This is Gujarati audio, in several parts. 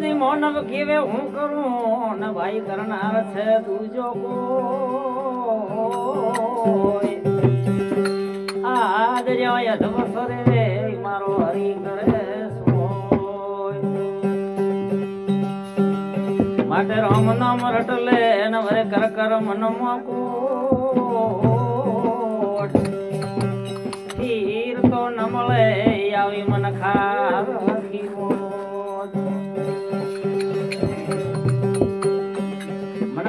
દી મોનવ કેવે હું કરું? ન ભાઈ કરનાર છે દૂજો કોઈ. આ દરિયા યધવસરે રે મારો હરી કરે માટે રામ નામ રટલે ને વરે કર કર મન કોટ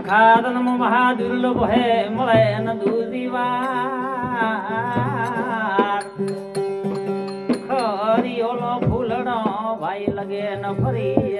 ખાદન મહા દુર્લભ હે મળે ન દૂધી વાર ખરી ઓલો ફૂલડો ભાઈ લગે ન ફરી